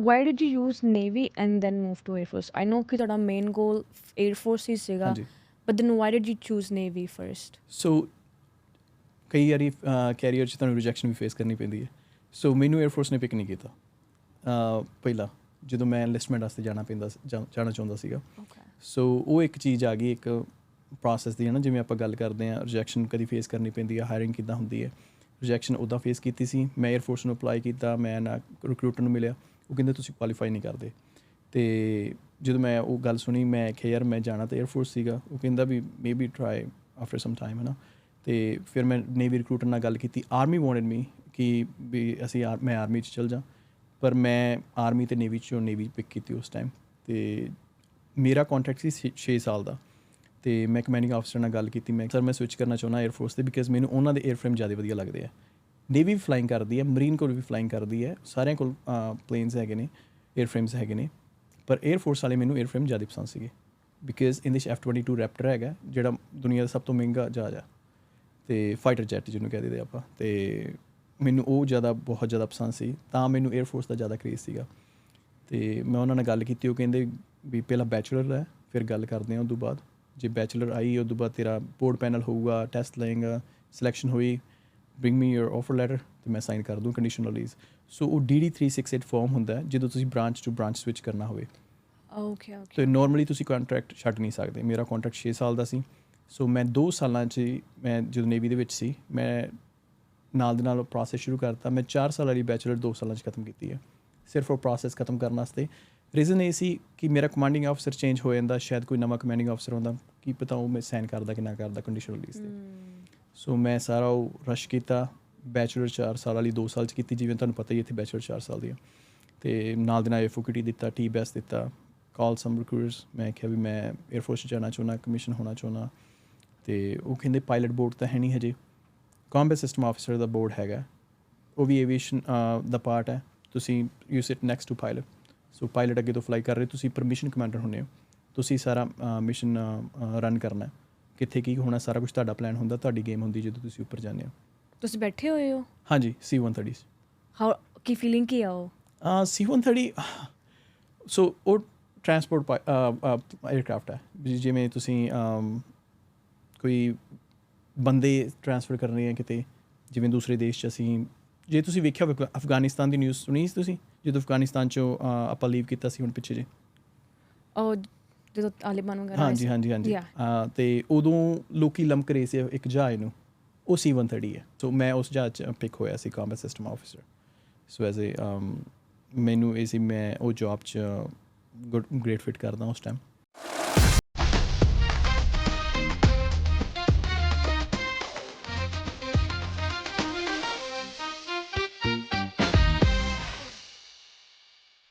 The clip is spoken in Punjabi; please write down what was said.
why did you use navy and then move to air force? I know ਕਿ ਤੁਹਾਡਾ main goal air force ਹੀ ਸੀਗਾ but then why did you choose navy first? ਸੋ ਕਈ ਵਾਰੀ ਕੈਰੀਅਰ 'ਚ ਤੁਹਾਨੂੰ ਰਿਜੈਕਸ਼ਨ ਵੀ ਫੇਸ ਕਰਨੀ ਪੈਂਦੀ ਹੈ ਸੋ ਮੈਨੂੰ 에ਅਰ ਫੋਰਸ ਨੇ ਪਿਕ ਨਹੀਂ ਕੀਤਾ ਪਹਿਲਾ ਜਦੋਂ ਮੈਂ ਐਨਲਿਸਟਮੈਂਟ ਵਾਸਤੇ ਜਾਣਾ ਪੈਂਦਾ ਜਾਣਾ ਚਾਹੁੰਦਾ ਸੀਗਾ ਸੋ ਉਹ ਇੱਕ ਚੀਜ਼ ਆ ਗਈ ਇੱਕ ਪ੍ਰੋਸੈਸ ਦੀ ਹੈ ਨਾ ਜਿਵੇਂ ਆਪਾਂ ਗੱਲ ਕਰਦੇ ਆ ਰਿਜੈਕਸ਼ਨ ਕਦੀ ਫੇਸ ਕਰਨੀ ਪੈਂਦੀ ਹੈ ਹਾਇਰਿੰਗ ਕਿੱਦਾਂ ਹੁੰਦੀ ਹੈ ਰਿਜੈਕਸ਼ਨ ਉਦਾਂ ਫੇਸ ਕੀਤੀ ਸੀ ਮੈਂ 에ਅਰ ਫੋਰਸ ਨੂੰ ਅਪਲਾਈ ਕੀਤਾ ਮੈਂ ਨਾ ਰਿਕਰੂਟਰ ਨੂੰ ਮਿਲਿਆ ਉਹ ਕਹਿੰਦੇ ਤੁਸੀਂ ਕੁਆਲੀਫਾਈ ਨਹੀਂ ਕਰਦੇ। ਤੇ ਜਦੋਂ ਮੈਂ ਉਹ ਗੱਲ ਸੁਣੀ, ਮੈਂ ਕਿ ਯਾਰ ਮੈਂ ਜਾਣਾ ਤਾਂ 에ਅਰਫੋਰਸ ਸੀਗਾ। ਉਹ ਕਹਿੰਦਾ ਵੀ maybe try after some time ਹੈ ਨਾ ਤੇ ਫਿਰ ਮੈਂ ਨੇਵੀ ਰਿਕਰੂਟਰ ਨਾਲ ਗੱਲ ਕੀਤੀ। ਆਰਮੀ ਵਾਂਟਡ ਮੀ ਕਿ ਵੀ ਅਸੀਂ ਆਰ ਮੈਂ ਆਰਮੀ 'ਚ ਚਲ ਜਾ। ਪਰ ਮੈਂ ਆਰਮੀ ਤੇ ਨੇਵੀ 'ਚੋਂ ਨੇਵੀ ਪਿਕ ਕੀਤੀ ਉਸ ਟਾਈਮ ਤੇ ਮੇਰਾ ਕੰਟਰੈਕਟ ਸੀ 6 ਸਾਲ ਦਾ। ਤੇ ਮੈਂ ਕਮੈਂਡਿੰਗ ਆਫਸਰ ਨਾਲ ਗੱਲ ਕੀਤੀ। ਮੈਂ ਸਰ ਮੈਂ ਸਵਿਚ ਕਰਨਾ ਚਾਹੁੰਦਾ 에ਅਰਫੋਰਸ ਤੇ ਬਿਕਾਜ਼ ਮੈਨੂੰ ਉਹਨਾਂ ਦੇ 에ਅਰਫਰੇਮ ਜ਼ਿਆਦਾ ਵਧੀਆ ਲੱਗਦੇ ਆ। ਨੇਵੀ ਫਲਾਈਂਗ ਕਰਦੀ ਹੈ ਮਰੀਨ ਕੋਲ ਵੀ ਫਲਾਈਂਗ ਕਰਦੀ ਹੈ, ਸਾਰਿਆਂ ਕੋਲ ਪਲੇਨਸ ਹੈਗੇ ਨੇ 에ਅਰ ਫਰੇਮਸ ਹੈਗੇ ਨੇ, ਪਰ 에ਅਰ ਫੋਰਸ ਵਾਲੇ ਮੈਨੂੰ 에ਅਰ ਫਰੇਮ ਜ਼ਿਆਦਾ ਪਸੰਦ ਸੀਗੇ ਬਿਕਾਜ਼ ਇਹਦੇ ਚ F22 ਰੈਪਟਰ ਹੈਗਾ, ਜਿਹੜਾ ਦੁਨੀਆ ਦਾ ਸਭ ਤੋਂ ਮਹਿੰਗਾ ਜਹਾਜ਼ ਆ, ਤੇ ਫਾਈਟਰ ਜੈਟ ਜਿਹਨੂੰ ਕਹਿੰਦੇ ਦਿੰਦੇ ਆਪਾਂ, ਤੇ ਮੈਨੂੰ ਉਹ ਜ਼ਿਆਦਾ, ਬਹੁਤ ਜ਼ਿਆਦਾ ਪਸੰਦ ਸੀ, ਤਾਂ ਮੈਨੂੰ 에ਅਰ ਫੋਰਸ ਦਾ ਜ਼ਿਆਦਾ ਕ੍ਰੇਜ਼ ਸੀਗਾ, ਤੇ ਮੈਂ ਉਹਨਾਂ ਨਾਲ ਗੱਲ ਕੀਤੀ, ਉਹ ਕਹਿੰਦੇ ਵੀ ਪਹਿਲਾਂ ਬੈਚਲਰ ਹੈ ਫਿਰ ਗੱਲ ਕਰਦੇ ਹਾਂ ਉਸ ਤੋਂ ਬਾਅਦ, ਜੇ ਬੈਚਲਰ ਆਈ ਉਹ ਤੋਂ ਬਾਅਦ ਤੇਰਾ ਬੋਰਡ ਪੈਨਲ ਹੋਊਗਾ ਟੈਸਟ ਲਏਗਾ ਸਿਲੈਕਸ਼ਨ ਹੋਈ bring me your offer letter ਤੇ ਮੈਂ ਸਾਈਨ ਕਰ ਦੂੰ ਕੰਡੀਸ਼ਨਲ ਰਿਲੀਜ਼ ਸੋ ਉਹ DD368 ਫਾਰਮ ਹੁੰਦਾ ਹੈ ਜਦੋਂ ਤੁਸੀਂ ਬ੍ਰਾਂਚ ਟੂ ਬ੍ਰਾਂਚ ਸਵਿਚ ਕਰਨਾ ਹੋਵੇ। Okay okay. ਤੇ ਨਾਰਮਲੀ ਤੁਸੀਂ ਕੰਟਰੈਕਟ ਛੱਡ ਨਹੀਂ ਸਕਦੇ। ਮੇਰਾ ਕੰਟਰੈਕਟ 6 ਸਾਲ ਦਾ ਸੀ। ਸੋ ਮੈਂ 2 ਸਾਲਾਂ 'ਚ ਮੈਂ ਜਦੋਂ ਨੇਵੀ ਦੇ ਵਿੱਚ ਸੀ ਮੈਂ ਨਾਲ ਦੇ ਨਾਲ ਪ੍ਰੋਸੈਸ ਸ਼ੁਰੂ ਕਰਤਾ। ਮੈਂ 4 ਸਾਲ ਵਾਲੀ ਬੈਚਲਰ 2 ਸਾਲਾਂ 'ਚ ਖਤਮ ਕੀਤੀ ਹੈ। ਸਿਰਫ ਉਹ ਪ੍ਰੋਸੈਸ ਖਤਮ ਕਰਨ ਵਾਸਤੇ। ਰੀਜ਼ਨ ਇਹ ਸੀ ਕਿ ਮੇਰਾ ਕਮਾਂਡਿੰਗ ਆਫਸਰ ਚੇਂਜ ਹੋ ਜਾਂਦਾ ਸ਼ਾਇਦ ਕੋਈ ਨਵਾਂ ਕਮਾਂਡਿੰਗ ਆਫਸਰ ਹੁੰਦਾ। ਕੀ ਪਤਾ ਉਹ ਮੈਂ ਸਾਈਨ ਕਰਦਾ ਕਿ ਨਾ ਕਰਦਾ ਕੰਡੀਸ਼ਨਲ ਰਿਲੀਜ਼ ਤੇ. ਸੋ ਮੈਂ ਸਾਰਾ ਉਹ ਰਸ਼ ਕੀਤਾ ਬੈਚਲਰ 4 ਸਾਲ ਵਾਲੀ 2 ਸਾਲ ਚ ਕੀਤੀ, ਜਿਵੇਂ ਤੁਹਾਨੂੰ ਪਤਾ ਹੀ ਇੱਥੇ ਬੈਚਲਰ 4 ਸਾਲ ਦੀ ਆ। ਤੇ ਨਾਲ ਦੇ ਨਾਲ ਐਫਓਕੇਟੀ ਦਿੱਤਾ ਟੀ ਬੈਸ ਦਿੱਤਾ ਕਾਲ ਸਮ ਰਿਕਰੂਟਰਸ ਮੈਂ ਕਿਹਾ ਵੀ ਮੈਂ 에ਅਰ ਫੋਰਸ 'ਚ ਜਾਣਾ ਚਾਹੁੰਦਾ ਕਮਿਸ਼ਨ ਹੋਣਾ ਚਾਹੁੰਦਾ ਤੇ ਉਹ ਕਹਿੰਦੇ ਪਾਇਲਟ ਬੋਰਡ ਤਾਂ ਹੈ ਨਹੀਂ ਹਜੇ। ਕੰਬੈਟ ਸਿਸਟਮ ਆਫੀਸਰ ਦਾ ਬੋਰਡ ਹੈਗਾ। ਉਹ ਵੀ ਐਵੀਏਸ਼ਨ ਦਾ ਪਾਰਟ ਹੈ। ਤੁਸੀਂ you sit next to pilot so pilot ਅੱਗੇ ਤੋਂ ਫਲਾਈ ਕਰ ਰਹੇ, ਤੁਸੀਂ ਪਰਮਿਸ਼ਨ ਕਮਾਂਡਰ ਹੁੰਦੇ ਹੋ। ਤੁਸੀਂ ਸਾਰਾ ਮਿਸ਼ਨ ਰਨ ਕਰਨਾ ਹੈ। ਕਿੱਥੇ ਕੀ ਹੋਣਾ ਸਾਰਾ ਕੁਝ ਤੁਹਾਡਾ ਪਲਾਨ ਹੁੰਦਾ ਤੁਹਾਡੀ ਗੇਮ ਹੁੰਦੀ ਜਦੋਂ ਤੁਸੀਂ ਉੱਪਰ ਜਾਂਦੇ ਹੋ। ਤੁਸੀਂ ਬੈਠੇ ਹੋਏ ਹੋ? ਹਾਂਜੀ C130 how ਕੀ ਫੀਲਿੰਗ ਕੀ ਆ ਉਹ? ਅ C130 ਸੋ ਉਹ ਟਰਾਂਸਪੋਰਟ 에ਅਰਕ੍ਰਾਫਟ ਹੈ। ਜਿਵੇਂ ਤੁਸੀਂ ਕੋਈ ਬੰਦੇ ਟਰਾਂਸਫਰ ਕਰਨੇ ਆ ਕਿਤੇ ਜਿਵੇਂ ਦੂਸਰੇ ਦੇਸ਼ ਚ ਅਸੀਂ ਜੇ ਤੁਸੀਂ ਵੇਖਿਆ ਹੋਵੇ ਅਫਗਾਨਿਸਤਾਨ ਦੀ ਨਿਊਜ਼ ਸੁਣੀ ਸੀ ਤੁਸੀਂ? ਜਦੋਂ ਅਫਗਾਨਿਸਤਾਨ ਚੋਂ ਆਪਾਂ ਲੀਵ ਕੀਤਾ ਸੀ ਹੁਣ ਪਿੱਛੇ ਜੇ। ਉਹ ਜਦੋਂ ਤਾਲਿਬਾਨ ਵਗੈਰਾ ਆਏ ਹਾਂਜੀ ਸੀ। ਹਾਂਜੀ ਹਾਂਜੀ। Yeah. ਅ, ਤੇ ਉਦੋਂ ਲੋਕੀ ਲੰਮਕ ਰਹੇ ਸੀ ਇੱਕ ਜਹਾਜ਼ ਨੂੰ। ਉਹ C130 ਹੈ। ਸੋ ਮੈਂ ਉਸ ਜਹਾਜ਼ ਚ ਪਿਕ ਹੋਇਆ ਸੀ combat system officer so as a ਮੈਨੂੰ ਇਹ ਸੀ ਮੈਂ ਉਹ ਜੌਬ ਚ ਗੁੱਡ ਗ੍ਰੇਟ ਫਿਟ ਕਰਦਾ ਉਸ ਟਾਈਮ